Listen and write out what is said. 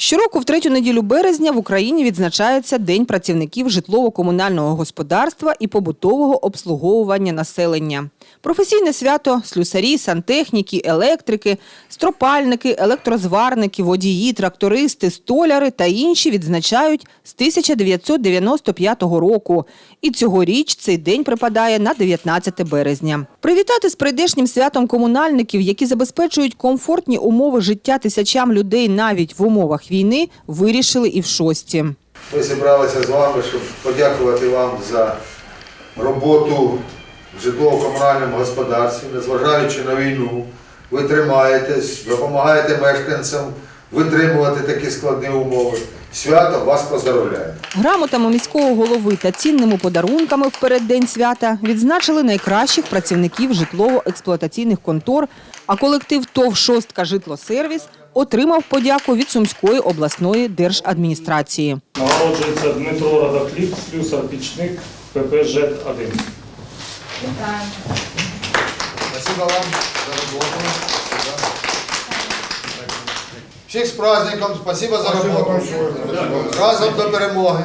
Щороку в третю неділю березня в Україні відзначається День працівників житлово-комунального господарства і побутового обслуговування населення. Професійне свято слюсарі, сантехніки, електрики, стропальники, електрозварники, водії, трактористи, столяри та інші відзначають з 1995 року. І цьогоріч цей день припадає на 19 березня. Привітати з прийдешнім святом комунальників, які забезпечують комфортні умови життя тисячам людей навіть в умовах війни, вирішили і в шості. Ми зібралися з вами, щоб подякувати вам за роботу в житлово-комунальному господарстві, незважаючи на війну. Ви тримаєтесь, допомагаєте мешканцям витримувати такі складні умови. Свято вас поздравляє. Грамотами міського голови та цінними подарунками в переддень свята відзначили найкращих працівників житлово-експлуатаційних контор, а колектив ТОВ «Шостка Житлосервіс» отримав подяку від Сумської обласної держадміністрації. Народжується Дмитро Радокліп, слюсар пічник ПП ЖЕТ-1. Спасибо вам за роботу. Всіх з праздником, спасибо за роботу. Разом до перемоги.